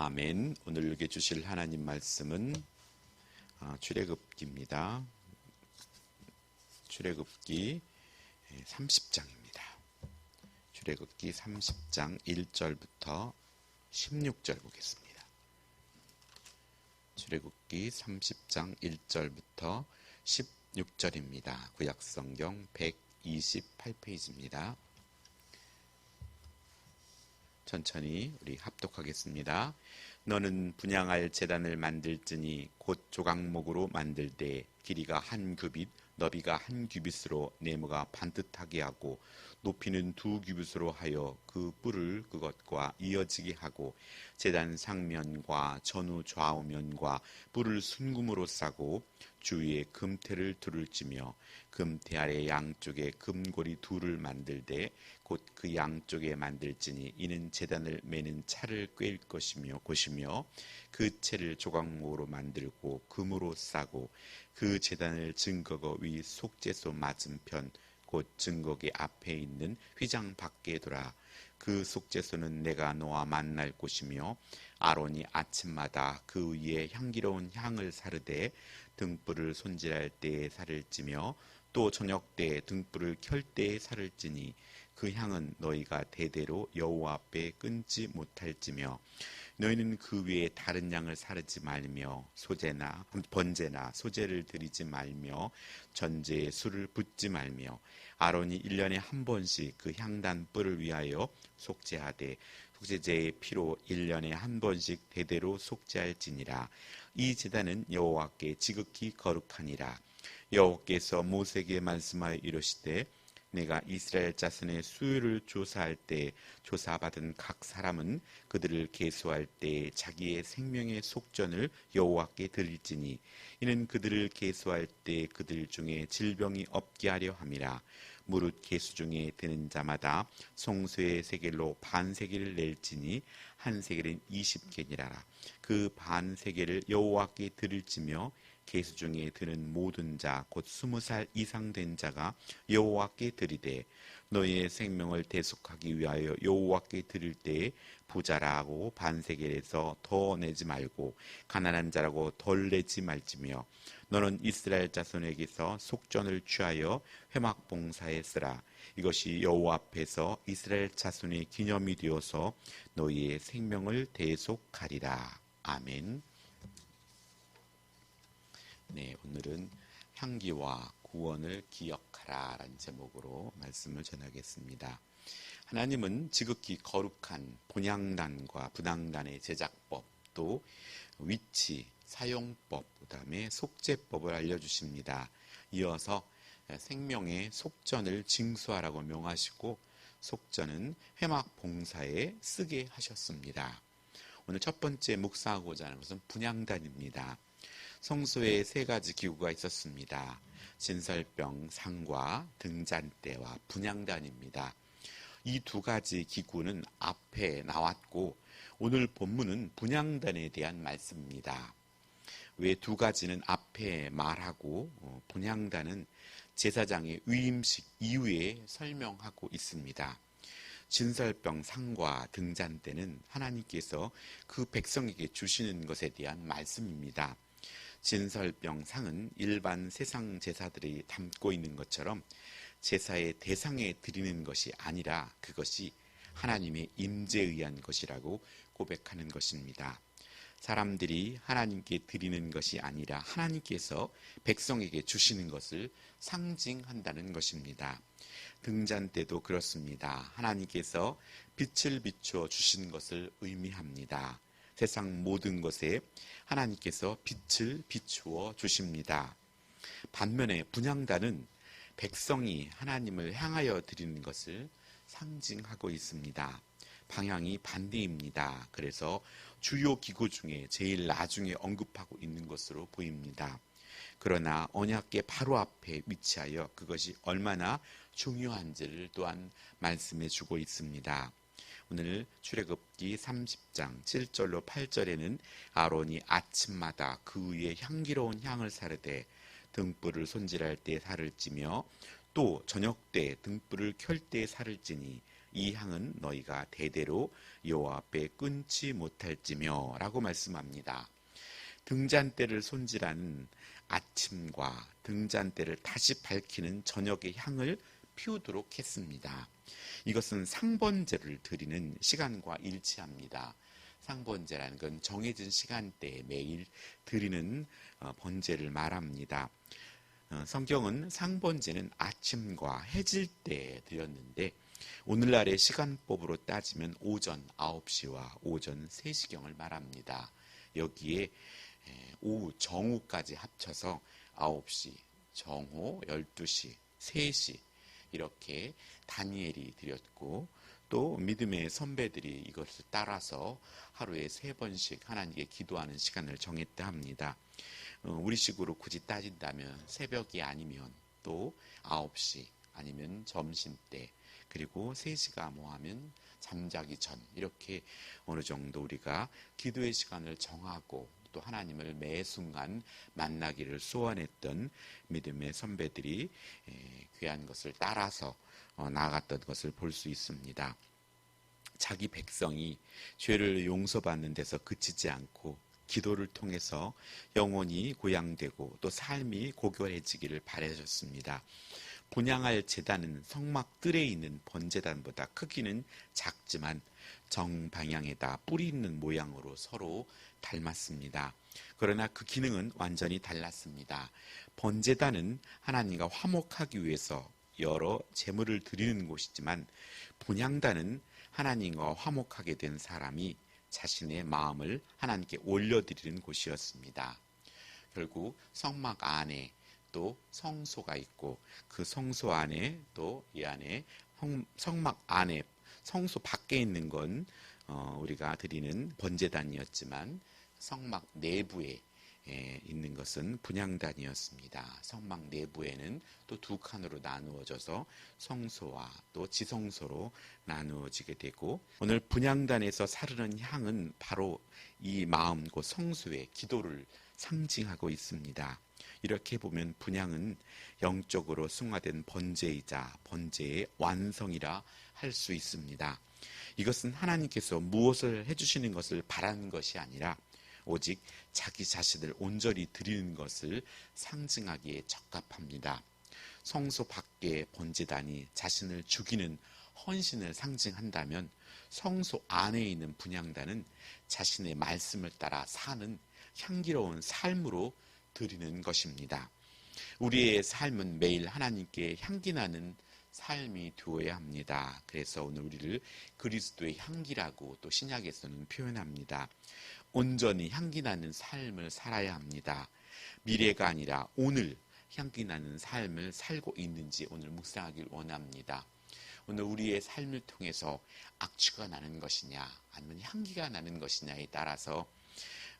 아멘. 오늘 읽어 주실 하나님 말씀은 아, 출애굽기입니다. 출애굽기 30장입니다. 출애굽기 30장 1절부터 16절 보겠습니다. 출애굽기 30장 1절부터 16절입니다. 구약 성경 128페이지입니다. 천천히 우리 합독하겠습니다. 너는 분양할 재단을 만들지니 곧 조각목으로 만들되 길이가 한 규빗, 너비가 한 규빗으로 네모가 반듯하게 하고 높이는 두 규빗으로 하여 그 뿔을 그것과 이어지게 하고 재단 상면과 전후 좌우면과 뿔을 순금으로 싸고 주위에 금태를 둘을 찌며 금태 아래 양쪽에 금고리 둘을 만들되 곧 그 양쪽에 만들지니 이는 재단을 매는 차를 꿰일 것이며 곳이며 그 채를 조각목으로 만들고 금으로 싸고 그 재단을 증거거 위 속죄소 맞은편 곧 증거기 앞에 있는 휘장 밖에 돌아 그 속죄소는 내가 너와 만날 곳이며 아론이 아침마다 그 위에 향기로운 향을 사르되 등불을 손질할 때에 살을 찌며 또 저녁 때 등불을 켤 때에 살을 찌니 그 향은 너희가 대대로 여호와 앞에 끊지 못할지며 너희는 그 위에 다른 양을 사르지 말며 소재나 번제나 소재를 드리지 말며 전제에 술을 붓지 말며 아론이 1년에 한 번씩 그 향단 뿔을 위하여 속죄하되 속죄제의 피로 1년에 한 번씩 대대로 속죄할지니라. 이 제단은 여호와께 지극히 거룩하니라. 여호와께서 모세에게 말씀하여 이르시되 내가 이스라엘 자손의 수요를 조사할 때 조사받은 각 사람은 그들을 계수할 때 자기의 생명의 속전을 여호와께 드릴지니 이는 그들을 계수할 때 그들 중에 질병이 없게 하려 함이라. 무릇 계수 중에 드는 자마다 송수의 세겔로 반 세겔을 낼지니 한 세겔은 20개니라. 그 반 세겔을 여호와께 드릴지며 계수 중에 드는 모든 자 곧 스무 살 이상 된 자가 여호와께 드리되 너희의 생명을 대속하기 위하여 여호와께 드릴 때에 부자라고 반세겔에서 더 내지 말고 가난한 자라고 덜 내지 말지며 너는 이스라엘 자손에게서 속전을 취하여 회막 봉사에 쓰라 이것이 여호와 앞에서 이스라엘 자손의 기념이 되어서 너희의 생명을 대속하리라 아멘. 네, 오늘은 향기와 구원을 기억하라 라는 제목으로 말씀을 전하겠습니다. 하나님은 지극히 거룩한 본향단과 분향단의 제작법 또 위치, 사용법, 그 다음에 속죄법을 알려주십니다. 이어서 생명의 속전을 징수하라고 명하시고 속전은 회막 봉사에 쓰게 하셨습니다. 오늘 첫 번째 묵상하고자 하는 것은 분향단입니다. 성소에 세 가지 기구가 있었습니다. 진설병, 상과, 등잔대와 분향단입니다. 이 두 가지 기구는 앞에 나왔고 오늘 본문은 분향단에 대한 말씀입니다. 왜 두 가지는 앞에 말하고 어, 분향단은 제사장의 위임식 이후에 설명하고 있습니다. 진설병 상과 등잔대는 하나님께서 그 백성에게 주시는 것에 대한 말씀입니다. 진설병 상은 일반 세상 제사들이 담고 있는 것처럼 제사의 대상에 드리는 것이 아니라 그것이 하나님의 임재에 의한 것이라고 고백하는 것입니다. 사람들이 하나님께 드리는 것이 아니라 하나님께서 백성에게 주시는 것을 상징한다는 것입니다. 등잔 때도 그렇습니다. 하나님께서 빛을 비추어 주신 것을 의미합니다. 세상 모든 것에 하나님께서 빛을 비추어 주십니다. 반면에 분양단은 백성이 하나님을 향하여 드리는 것을 상징하고 있습니다. 방향이 반대입니다. 그래서 주요 기구 중에 제일 나중에 언급하고 있는 것으로 보입니다. 그러나 언약계 바로 앞에 위치하여 그것이 얼마나 중요한지를 또한 말씀해 주고 있습니다. 오늘 출애굽기 30장 7절로 8절에는 아론이 아침마다 그 위에 향기로운 향을 사르되 등불을 손질할 때 살을 찌며 또 저녁 때 등불을 켤 때 살을 찌니 이 향은 너희가 대대로 여호와 앞에 끊지 못할지며라고 말씀합니다. 등잔대를 손질하는 아침과 등잔대를 다시 밝히는 저녁의 향을 피우도록 했습니다. 이것은 상번제를 드리는 시간과 일치합니다. 상번제라는 건 정해진 시간대에 매일 드리는 어, 번제를 말합니다. 어, 성경은 상번제는 아침과 해질 때 드렸는데 오늘날의 시간법으로 따지면 오전 9시와 오전 3시경을 말합니다. 여기에 오후 정오까지 합쳐서 9시, 정오, 12시, 3시 이렇게 다니엘이 드렸고 또 믿음의 선배들이 이것을 따라서 하루에 세 번씩 하나님께 기도하는 시간을 정했다 합니다. 어, 우리식으로 굳이 따진다면 새벽이 아니면 또 9시 아니면 점심때 그리고 3시가 뭐 하면 잠자기 전 이렇게 어느 정도 우리가 기도의 시간을 정하고 또 하나님을 매 순간 만나기를 소원했던 믿음의 선배들이 귀한 것을 따라서 어, 나아갔던 것을 볼 수 있습니다. 자기 백성이 죄를 용서받는 데서 그치지 않고 기도를 통해서 영혼이 고양되고 또 삶이 고결해지기를 바라셨습니다. 분양할 재단은 성막들에 있는 번제단보다 크기는 작지만 정방향에다 뿌리 있는 모양으로 서로 닮았습니다. 그러나 그 기능은 완전히 달랐습니다. 번제단은 하나님과 화목하기 위해서 여러 제물을 드리는 곳이지만 분양단은 하나님과 화목하게 된 사람이 자신의 마음을 하나님께 올려드리는 곳이었습니다. 결국 성막 안에 또 성소가 있고 그 성소 안에 또 이 안에 성 막 안에 성소 밖에 있는 건 어, 우리가 드리는 번제단이었지만 성막 내부에 에 있는 것은 분양단이었습니다. 성막 내부에는 또 두 칸으로 나누어져서 성소와 또 지성소로 나누어지게 되고 오늘 분양단에서 사르는 향은 바로 이 마음 곧 성소의 기도를 상징하고 있습니다. 이렇게 보면 분양은 영적으로 승화된 번제이자 번제의 완성이라 할 수 있습니다. 이것은 하나님께서 무엇을 해주시는 것을 바라는 것이 아니라 오직 자기 자신을 온전히 드리는 것을 상징하기에 적합합니다. 성소 밖에 번제단이 자신을 죽이는 헌신을 상징한다면 성소 안에 있는 분양단은 자신의 말씀을 따라 사는 향기로운 삶으로 드리는 것입니다. 우리의 삶은 매일 하나님께 향기 나는 삶이 되어야 합니다. 그래서 오늘 우리를 그리스도의 향기라고 또 신약에서는 표현합니다. 온전히 향기 나는 삶을 살아야 합니다. 미래가 아니라 오늘 향기 나는 삶을 살고 있는지 오늘 묵상하길 원합니다. 오늘 우리의 삶을 통해서 악취가 나는 것이냐 아니면 향기가 나는 것이냐에 따라서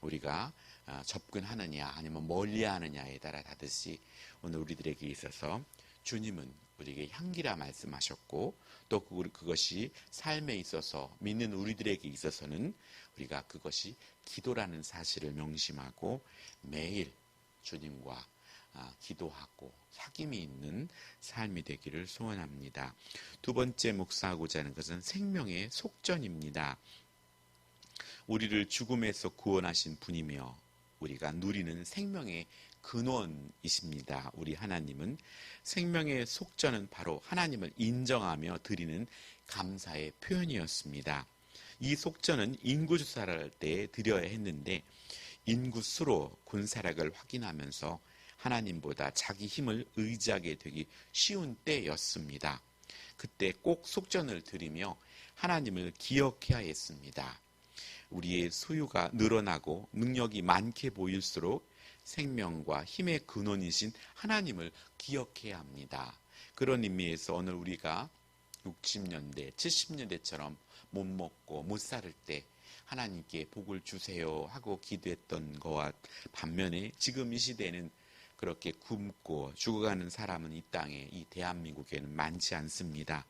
우리가 어, 접근하느냐 아니면 멀리 하느냐에 따라 다듯이 오늘 우리들에게 있어서 주님은 우리에게 향기라 말씀하셨고 또 그것이 삶에 있어서 믿는 우리들에게 있어서는 우리가 그것이 기도라는 사실을 명심하고 매일 주님과 아, 기도하고 사귐이 있는 삶이 되기를 소원합니다. 두 번째 묵상하고자 하는 것은 생명의 속전입니다. 우리를 죽음에서 구원하신 분이며 우리가 누리는 생명의 근원이십니다. 우리 하나님은 생명의 속전은 바로 하나님을 인정하며 드리는 감사의 표현이었습니다. 이 속전은 인구조사를 할 때 드려야 했는데 인구수로 군사력을 확인하면서 하나님보다 자기 힘을 의지하게 되기 쉬운 때였습니다. 그때 꼭 속전을 드리며 하나님을 기억해야 했습니다. 우리의 소유가 늘어나고 능력이 많게 보일수록 생명과 힘의 근원이신 하나님을 기억해야 합니다. 그런 의미에서 오늘 우리가 60년대, 70년대처럼 못 먹고 못 살을 때 하나님께 복을 주세요 하고 기도했던 거와 반면에 지금 이 시대는 그렇게 굶고 죽어가는 사람은 이 땅에 이 대한민국에는 많지 않습니다.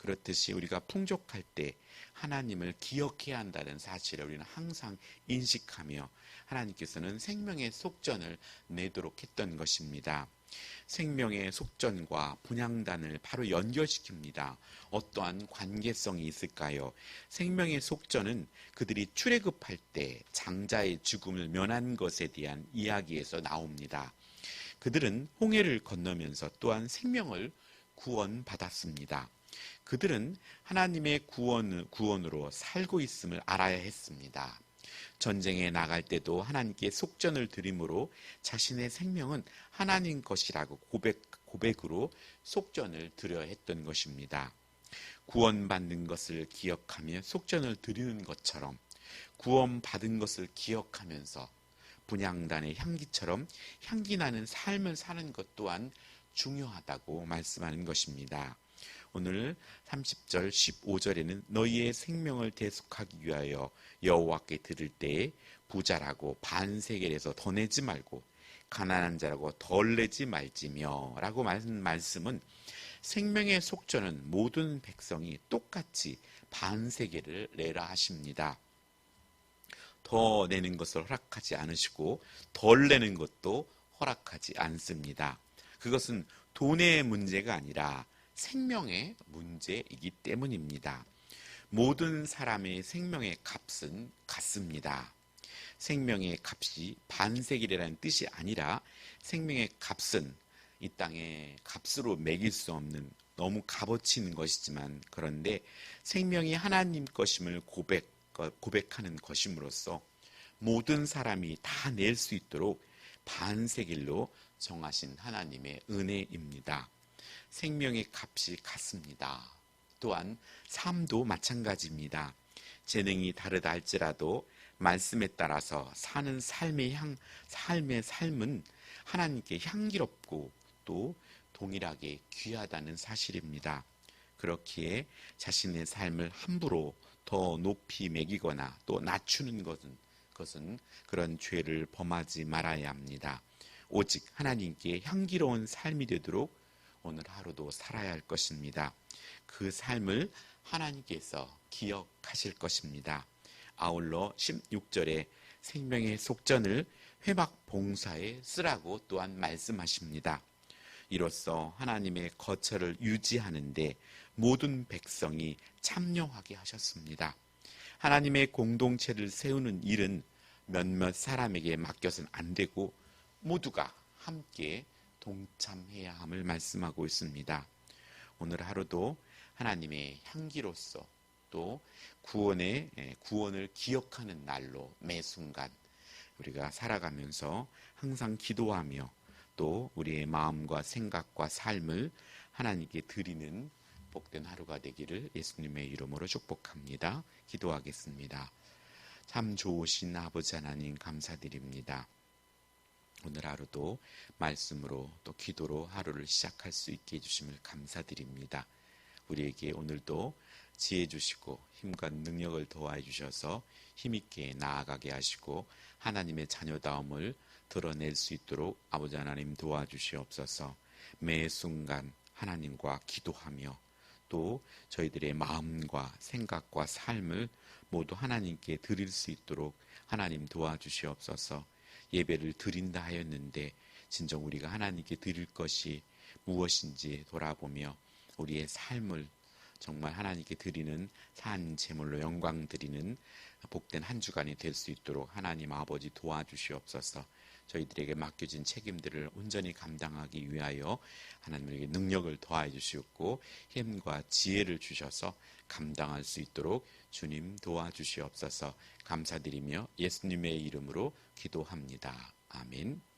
그렇듯이 우리가 풍족할 때 하나님을 기억해야 한다는 사실을 우리는 항상 인식하며 하나님께서는 생명의 속전을 내도록 했던 것입니다. 생명의 속전과 분양단을 바로 연결시킵니다. 어떠한 관계성이 있을까요? 생명의 속전은 그들이 출애굽할 때 장자의 죽음을 면한 것에 대한 이야기에서 나옵니다. 그들은 홍해를 건너면서 또한 생명을 구원받았습니다. 그들은 하나님의 구원, 구원으로 살고 있음을 알아야 했습니다. 전쟁에 나갈 때도 하나님께 속전을 드림으로 자신의 생명은 하나님 것이라고 고백, 고백으로 속전을 드려 했던 것입니다. 구원받는 것을 기억하며 속전을 드리는 것처럼 구원받은 것을 기억하면서 분양단의 향기처럼 향기 나는 삶을 사는 것 또한 중요하다고 말씀하는 것입니다. 오늘 30절 15절에는 너희의 생명을 대속하기 위하여 여호와께 들을 때에 부자라고 반세겔에서 더 내지 말고 가난한 자라고 덜 내지 말지며 라고 말씀은 생명의 속전은 모든 백성이 똑같이 반세계를 내라 하십니다. 더 내는 것을 허락하지 않으시고 덜 내는 것도 허락하지 않습니다. 그것은 돈의 문제가 아니라 생명의 문제이기 때문입니다. 모든 사람의 생명의 값은 같습니다. 생명의 값이 반세기라는 뜻이 아니라 생명의 값은 이 땅에 값으로 매길 수 없는 너무 값어치는 것이지만 그런데 생명이 하나님 것임을 고백, 고백하는 것임으로써 모든 사람이 다 낼 수 있도록 반세길로 정하신 하나님의 은혜입니다. 생명의 값이 같습니다. 또한 삶도 마찬가지입니다. 재능이 다르다 할지라도 말씀에 따라서 사는 삶의 향, 삶의 삶은 하나님께 향기롭고 또 동일하게 귀하다는 사실입니다. 그렇기에 자신의 삶을 함부로 더 높이 매기거나 또 낮추는 것은, 것은 그런 죄를 범하지 말아야 합니다. 오직 하나님께 향기로운 삶이 되도록 오늘 하루도 살아야 할 것입니다. 그 삶을 하나님께서 기억하실 것입니다. 아울러 16절에 생명의 속전을 회막 봉사에 쓰라고 또한 말씀하십니다. 이로써 하나님의 거처를 유지하는데 모든 백성이 참여하게 하셨습니다. 하나님의 공동체를 세우는 일은 몇몇 사람에게 맡겨서는 안 되고 모두가 함께 동참해야 함을 말씀하고 있습니다. 오늘 하루도 하나님의 향기로서 또 구원의 예, 구원을 기억하는 날로 매 순간 우리가 살아가면서 항상 기도하며 또 우리의 마음과 생각과 삶을 하나님께 드리는 복된 하루가 되기를 예수님의 이름으로 축복합니다. 기도하겠습니다. 참 좋으신 아버지 하나님 감사드립니다. 오늘 하루도 말씀으로 또 기도로 하루를 시작할 수 있게 해주심을 감사드립니다. 우리에게 오늘도 지혜 주시고 힘과 능력을 도와 주셔서 힘있게 나아가게 하시고 하나님의 자녀다움을 드러낼 수 있도록 아버지 하나님 도와주시옵소서 매 순간 하나님과 기도하며 또 저희들의 마음과 생각과 삶을 모두 하나님께 드릴 수 있도록 하나님 도와주시옵소서 예배를 드린다 하였는데 진정 우리가 하나님께 드릴 것이 무엇인지 돌아보며 우리의 삶을 정말 하나님께 드리는 산 제물로 영광 드리는 복된 한 주간이 될 수 있도록 하나님 아버지 도와주시옵소서. 저희들에게 맡겨진 책임들을 온전히 감당하기 위하여 하나님에게 능력을 더하여 주시옵고 힘과 지혜를 주셔서 감당할 수 있도록 주님 도와주시옵소서 감사드리며 예수님의 이름으로 기도합니다. 아멘.